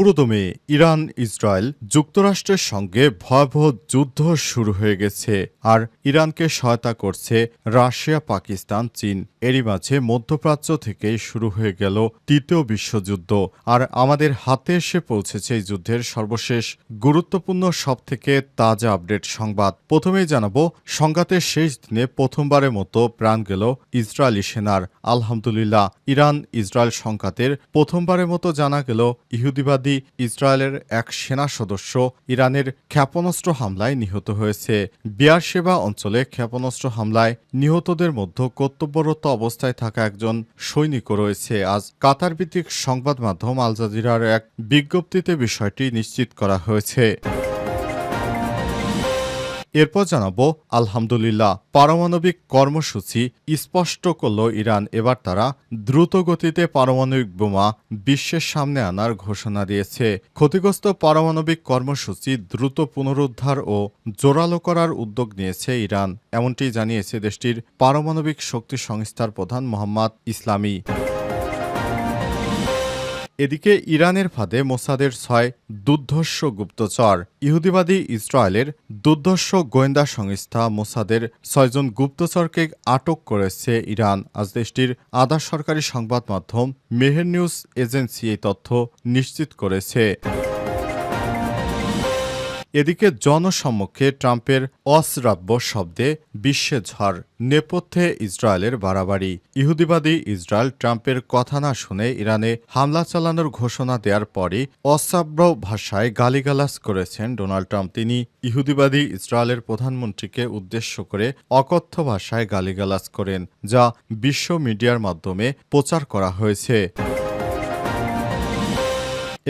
পুরোদমে Iran, Israel যুক্তরাষ্ট্রের সঙ্গে ভয়াবহ যুদ্ধ শুরু হয়ে গেছে আর ইরানকে সহায়তা করছে রাশিয়া, পাকিস্তান, চীন। এরই মাঝে মধ্যপ্রাচ্য থেকে শুরু হয়ে গেল তৃতীয় বিশ্বযুদ্ধ আর আমাদের হাতে এসে পৌঁছেছে এই যুদ্ধের সর্বশেষ গুরুত্বপূর্ণ সবথেকে তাজা আপডেট সংবাদ। প্রথমেই জানাব, সংঘাতের শেষ দিনে প্রথমবারের মতো প্রাণ গেল ইসরায়েলি সেনার। আলহামদুলিল্লাহ ইরান ইসরায়েল সংঘাতের প্রথমবারের মতো জানা গেল ইহুদিবাদী ইসরায়েলের এক সেনা সদস্য ইরানের ক্ষেপণাস্ত্র হামলায় নিহত হয়েছে। বিয়ার সেবা অঞ্চলে ক্ষেপণাস্ত্র হামলায় নিহতদের মধ্যে কর্তব্যরত অবস্থায় থাকা একজন সৈনিকও রয়েছে। আজ কাতার ভিত্তিক সংবাদ মাধ্যম আলজাজিরার এক বিজ্ঞপ্তিতে বিষয়টি নিশ্চিত করা হয়েছে। এরপর জানাব, আলহামদুলিল্লাহ, পারমাণবিক কর্মসূচি স্পষ্ট করল ইরান। এবার তারা দ্রুত গতিতে পারমাণবিক বোমা বিশ্বের সামনে আনার ঘোষণা দিয়েছে। ক্ষতিগ্রস্ত পারমাণবিক কর্মসূচি দ্রুত পুনরুদ্ধার ও জোরালো করার উদ্যোগ নিয়েছে ইরান, এমনটি জানিয়েছে দেশটির পারমাণবিক শক্তি সংস্থার প্রধান মোহাম্মদ ইসলামী। এদিকে ইরানের ফাঁদে মোসাদের ছয় দুর্ধর্ষ গুপ্তচর। ইহুদিবাদী ইসরায়েলের দুর্ধর্ষ গোয়েন্দা সংস্থা মোসাদের ছয়জন গুপ্তচরকে আটক করেছে ইরান। আজ দেশটির আধা সরকারি সংবাদ মাধ্যম মেহের নিউজ এজেন্সি এই তথ্য নিশ্চিত করেছে। এদিকে জনসম্মুখে ট্রাম্পের অশ্রাব্য শব্দে বিশ্বে ঝড়, নেপথ্যে ইসরায়েলের বাড়াবাড়ি। ইহুদিবাদী ইসরায়েল ট্রাম্পের কথা না শুনে ইরানে হামলা চালানোর ঘোষণা দেওয়ার পরই অশ্রাব্য ভাষায় গালিগালাজ করেছেন ডোনাল্ড ট্রাম্প। তিনি ইহুদিবাদী ইসরায়েলের প্রধানমন্ত্রীকে উদ্দেশ্য করে অকথ্য ভাষায় গালিগালাজ করেন, যা বিশ্ব মিডিয়ার মাধ্যমে প্রচার করা হয়েছে।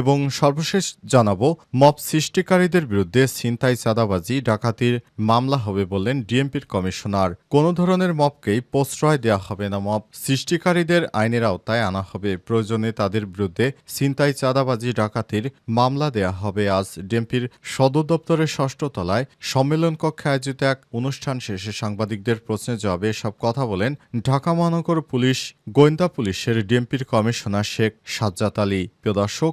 এবং সর্বশেষ জানাব, মব সৃষ্টিকারীদের বিরুদ্ধে ছিনতাই, চাঁদাবাজি, ডাকাতির মামলা হবে বললেন ডিএমপির কমিশনার। কোনো ধরনের মবকেই প্রশ্রয় দেওয়া হবে না মব। সৃষ্টিকারীদের আইনের আওতায় আনা হবে। প্রয়োজনে তাদের বিরুদ্ধে ছিনতাই, চাঁদাবাজি, ডাকাতির মামলা দেয়া হবে। আজ ডিএমপির সদর দপ্তরের ষষ্ঠ তলায় সম্মেলন কক্ষে আয়োজিত এক অনুষ্ঠান শেষে সাংবাদিকদের প্রশ্নের জবাবে সব কথা বলেন ঢাকা মহানগর পুলিশ, গোয়েন্দা পুলিশের ডিএমপির কমিশনার শেখ সাজ্জাদ আলী। প্রিয় দর্শক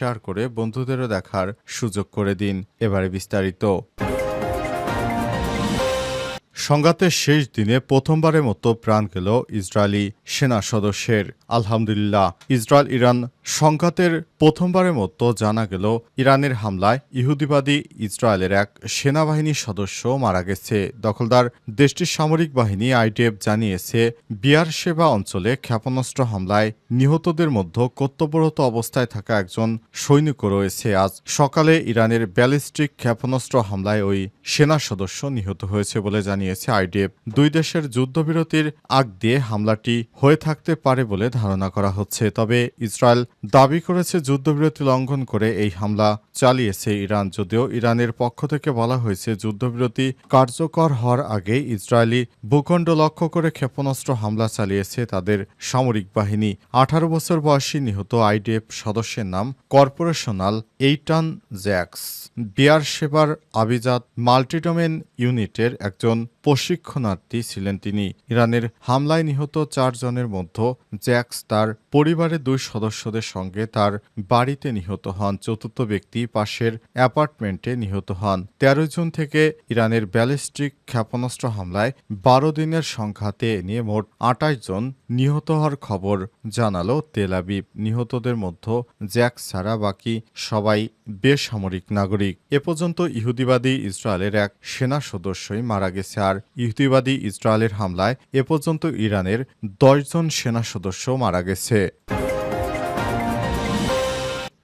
শেয়ার করে বন্ধুদেরও দেখার সুযোগ করে দিন এবারে বিস্তারিত। সংঘাতের শেষ দিনে প্রথমবারের মতো প্রাণ গেল ইসরায়েলি সেনা সদস্যের। আলহামদুলিল্লাহ ইসরায়েল ইরান সংঘাতের প্রথমবারের মতো জানা গেল ইরানের হামলায় ইহুদিবাদী ইসরায়েলের এক সেনাবাহিনীর সদস্য মারা গেছে। দখলদার দেশটির সামরিক বাহিনী আইডিএফ জানিয়েছে, বিয়ার সেবা অঞ্চলে ক্ষেপণাস্ত্র হামলায় নিহতদের মধ্যে কর্তব্যরত অবস্থায় থাকা একজন সৈনিকও রয়েছে। আজ সকালে ইরানের ব্যালিস্টিক ক্ষেপণাস্ত্র হামলায় ওই সেনা সদস্য নিহত হয়েছে বলে জানিয়েছে আইডিএফ দুই দেশের যুদ্ধবিরতির আগ দিয়ে হামলাটি হয়ে থাকতে পারে বলে ধারণা করা হচ্ছে। তবে ইসরায়েল দাবি করেছে যুদ্ধবিরতি লঙ্ঘন করে এই হামলা চালিয়েছে ইরান, যদিও ইরানের পক্ষ থেকে বলা হয়েছে যুদ্ধবিরতি কার্যকর হওয়ার আগে ইসরায়েলি ভূখণ্ড লক্ষ্য করে ক্ষেপণাস্ত্র হামলা চালিয়েছে তাদের সামরিক বাহিনী। আঠারো বছর বয়সী নিহত আইডিএফ সদস্যের নাম কর্পোরেশনাল এইটান জ্যাক্স। বিয়ার সেবার আবিজাত মাল্টিডোমেন ইউনিটের একজন প্রশিক্ষণার্থী ছিলেন তিনি। ইরানের হামলায় নিহত চারজনের মধ্যে জ্যাক্স তার পরিবারের দুই সদস্যদের সঙ্গে তার বাড়িতে নিহত হন। চতুর্থ ব্যক্তি পাশের অ্যাপার্টমেন্টে নিহত হন। তেরো জুন থেকে ইরানের ব্যালিস্টিক ক্ষেপণাস্ত্র হামলায় বারো দিনের সংঘাতে নিয়ে মোট আটাশ জন নিহত হওয়ার খবর জানালো তেলাবিব নিহতদের মধ্যে জ্যাক্স ছাড়া বাকি সবাই বেসামরিক নাগরিক। এ পর্যন্ত ইহুদিবাদী ইসরায়েলের এক সেনা সদস্যই মারা গেছে আর ইহুদিবাদী ইসরায়েলের হামলায় এ পর্যন্ত ইরানের দশজন সেনা সদস্য মারা গেছে।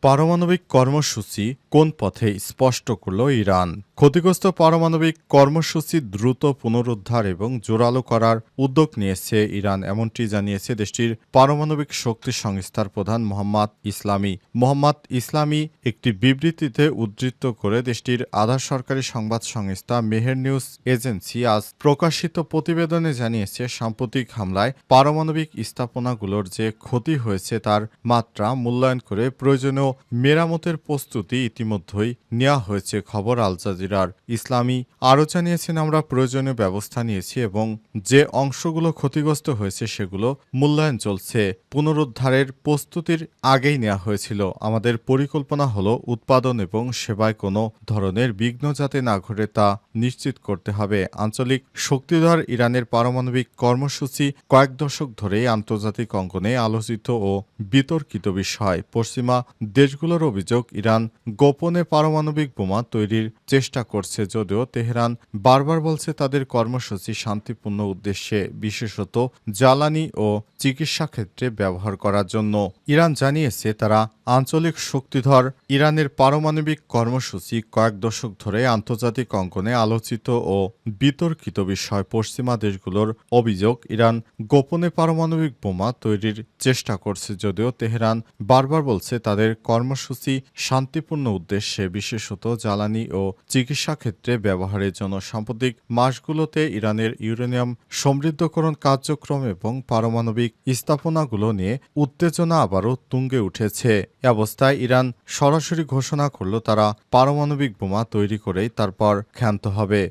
পারমাণবিক কর্মসূচি কোন পথে স্পষ্ট করল ইরান? ক্ষতিগ্রস্ত পারমাণবিক কর্মসূচি দ্রুত পুনরুদ্ধার এবং জোরালো করার উদ্যোগ নিয়েছে ইরান, এমনটি জানিয়েছে দেশটির পারমাণবিক শক্তি সংস্থার প্রধান মোহাম্মদ ইসলামী। মোহাম্মদ ইসলামী একটি বিবৃতিতে উদ্ধৃত করে দেশটির আধা সরকারি সংবাদ সংস্থা মেহের নিউজ এজেন্সি আজ প্রকাশিত প্রতিবেদনে জানিয়েছে, সাম্প্রতিক হামলায় পারমাণবিক স্থাপনাগুলোর যে ক্ষতি হয়েছে তার মাত্রা মূল্যায়ন করে প্রয়োজনীয় মেরামতের প্রস্তুতি ইতিমধ্যেই নেওয়া হয়েছে খবর আল জাজিরার। ইসলামী আরও জানিয়েছেন আমরা, প্রয়োজনীয় ব্যবস্থা নিয়েছি এবং যে অংশগুলো ক্ষতিগ্রস্ত হয়েছে সেগুলো মূল্যায়ন চলছে। পুনরুদ্ধারের প্রস্তুতির আগেই নেওয়া হয়েছিল। আমাদের পরিকল্পনা হলো উৎপাদন এবং সেবায় কোনো ধরনের বিঘ্ন যাতে না ঘটে তা নিশ্চিত করতে হবে। আঞ্চলিক শক্তিধর ইরানের পারমাণবিক কর্মসূচি কয়েক দশক ধরেই আন্তর্জাতিক অঙ্গনে আলোচিত ও বিতর্কিত বিষয়। পশ্চিমা দেশগুলোর অভিযোগ, ইরান গোপনে পারমাণবিক বোমা তৈরির চেষ্টা করছে যদিও তেহরান বারবার বলছে তাদের কর্মসূচি শান্তিপূর্ণ উদ্দেশ্যে, বিশেষত জ্বালানি ও চিকিৎসা ক্ষেত্রে ব্যবহার করার জন্য। ইরান জানিয়েছে তারা আঞ্চলিক শক্তিধর ইরানের পারমাণবিক কর্মসূচি কয়েক দশক ধরে আন্তর্জাতিক অঙ্গনে আলোচিত ও বিতর্কিত বিষয় পশ্চিমা দেশগুলোর অভিযোগ, ইরান গোপনে পারমাণবিক বোমা তৈরির চেষ্টা করছে যদিও তেহরান বারবার বলছে তাদের কর্মসূচি শান্তিপূর্ণ উদ্দেশ্যে, বিশেষত জ্বালানি ও চিকিৎসা ক্ষেত্রে ব্যবহারের জন্য। সাম্প্রতিক মাসগুলোতে ইরানের ইউরেনিয়াম সমৃদ্ধকরণ কার্যক্রম এবং পারমাণবিক স্থাপনাগুলো নিয়ে উত্তেজনা আবারও তুঙ্গে উঠেছে। এ অবস্থায় ইরান সরাসরি ঘোষণা করল তারা পারমাণবিক বোমা তৈরি করেই তারপর ক্ষান্ত হবে।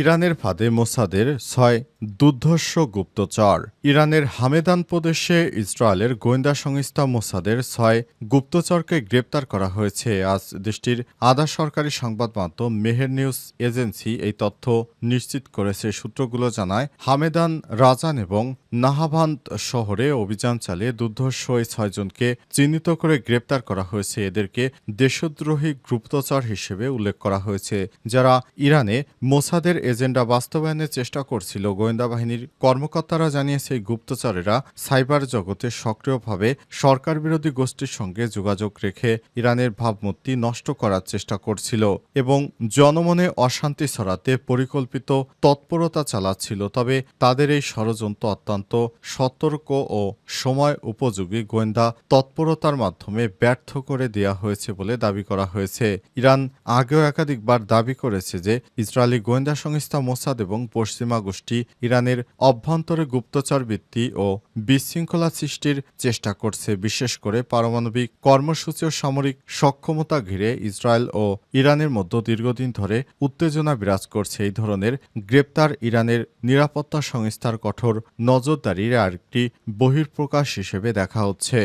ইরানের ফাঁদে মোসাদের ছয় দুর্ধর্ষ গুপ্তচর। ইরানের হামেদান প্রদেশে ইসরায়েলের গোয়েন্দা সংস্থা মোসাদের ছয় গুপ্তচরকে গ্রেপ্তার করা হয়েছে। আজ দেশটির আধা সরকারি সংবাদ মাধ্যম মেহের নিউজ এজেন্সি এই তথ্য নিশ্চিত করেছে। সূত্রগুলো জানায়, হামেদান রাজান এবং নাহাভান্ত শহরে অভিযান চালিয়ে দুর্ধর্ষ এই ছয়জনকে চিহ্নিত করে গ্রেপ্তার করা হয়েছে। এদেরকে দেশদ্রোহী গুপ্তচর হিসেবে উল্লেখ করা হয়েছে, যারা ইরানে মোসাদের এজেন্ডা বাস্তবায়নের চেষ্টা করছিল। গোয়েন্দা বাহিনীর কর্মকর্তারা জানিয়েছে, গুপ্তচরেরা সাইবার জগতে সক্রিয়ভাবে সরকার বিরোধী গোষ্ঠীর সঙ্গে যোগাযোগ রেখে ইরানের ভাবমূর্তি নষ্ট করার চেষ্টা করছিল এবং জনমনে অশান্তি ছড়াতে পরিকল্পিত তৎপরতা চালাচ্ছিল। তবে তাদের এই ষড়যন্ত্র অত্যন্ত সতর্ক ও সময় উপযোগী গোয়েন্দা তৎপরতার মাধ্যমে ব্যর্থ করে দেয়া হয়েছে বলে দাবি করা হয়েছে। ইরান আগেও একাধিকবার দাবি করেছে যে, ইসরায়েলি গোয়েন্দা সংস্থা মোসাদ এবং পশ্চিমা গোষ্ঠী ইরানের অভ্যন্তরে গুপ্তচর বৃত্তি ও বিশৃঙ্খলা সৃষ্টির চেষ্টা করছে, বিশেষ করে পারমাণবিক কর্মসূচি ও সামরিক সক্ষমতা ঘিরে ইসরায়েল ও ইরানের মধ্যে দীর্ঘদিন ধরে উত্তেজনা বিরাজ করছে। এই ধরনের গ্রেপ্তার ইরানের নিরাপত্তা সংস্থার কঠোর নজরদারির আরেকটি বহির্প্রকাশ হিসেবে দেখা হচ্ছে।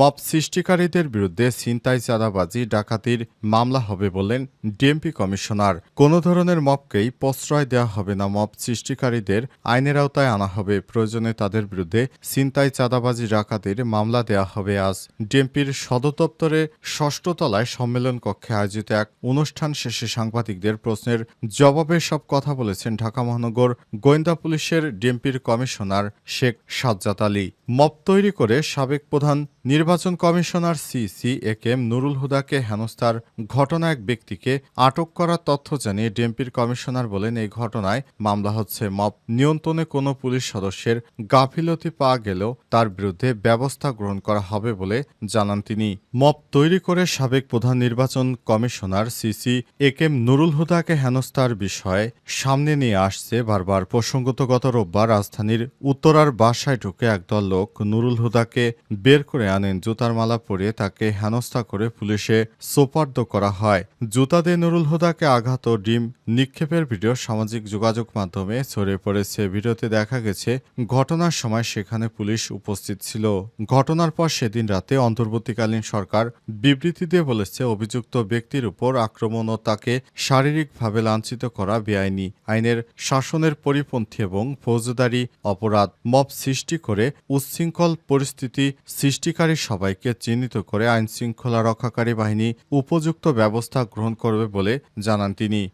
মব সৃষ্টিকারীদের বিরুদ্ধে ছিনতাই চাঁদাবাজি ডাকাতির মামলা হবে বললেন ডিএমপি কমিশনার। কোনো ধরনের মবকেই প্রশ্রয় দেওয়া হবে না মব সৃষ্টিকারীদের, আইনের আওতায় আনা হবে। প্রয়োজনে তাদের বিরুদ্ধে ছিনতাই চাঁদাবাজি ডাকাতির মামলা দেওয়া হবে আজ। ডিএমপির সদর দপ্তরে ষষ্ঠ তলায় সম্মেলন কক্ষে আয়োজিত এক অনুষ্ঠান শেষে সাংবাদিকদের প্রশ্নের জবাবে সব কথা বলেছেন ঢাকা মহানগর গোয়েন্দা পুলিশের ডিএমপির কমিশনার শেখ সাজ্জাদ আলী। মব তৈরি করে সাবেক প্রধান নির্বাচন commissioner CC A K M Nurul হুদাকে হেনস্থার ঘটনা এক ব্যক্তিকে আটক করার তথ্য জানিয়ে ডিএমপির কমিশনার বলেন, এই ঘটনায় মামলা হচ্ছে মব। নিয়ন্ত্রণে কোনো পুলিশ সদস্যের গাফিলতি পাওয়া গেলেও তার বিরুদ্ধে ব্যবস্থা গ্রহণ করা হবে বলে জানান তিনি। মব তৈরি করে সাবেক প্রধান নির্বাচন commissioner CC A K M Nurul হুদাকে হেনস্থার বিষয়ে সামনে নিয়ে আসছে বারবার। প্রসঙ্গত গত রোববার রাজধানীর উত্তরার বাসায় ঢুকে একদল লোক নুরুল হুদাকে বের করে আনেন জুতার মালা পরিয়ে তাকে হেনস্থা করে পুলিশে সোপার্দ করা হয়। জুতা দিয়ে নুরুল হুদাকে আঘাত ও ডিম নিক্ষেপের ভিডিও সামাজিক যোগাযোগ মাধ্যমে ছড়িয়ে পড়েছে। ভিডিওতে দেখা গেছে, ঘটনার সময় সেখানে পুলিশ উপস্থিত ছিল। ঘটনার পর সেদিন রাতে অন্তর্বর্তীকালীন সরকার বিবৃতি দিয়ে বলেছে, অভিযুক্ত ব্যক্তির উপর আক্রমণ ও তাকে শারীরিকভাবে লাঞ্ছিত করা বেআইনি। আইনের শাসনের পরিপন্থী এবং ফৌজদারি অপরাধ, মব সৃষ্টি করে উচ্ছৃঙ্খল পরিস্থিতি সৃষ্টিকারী সবাইকে চিহ্নিত করে আইনশৃঙ্খলা রক্ষাকারী বাহিনী উপযুক্ত ব্যবস্থা গ্রহণ করবে বলে জানান তিনি।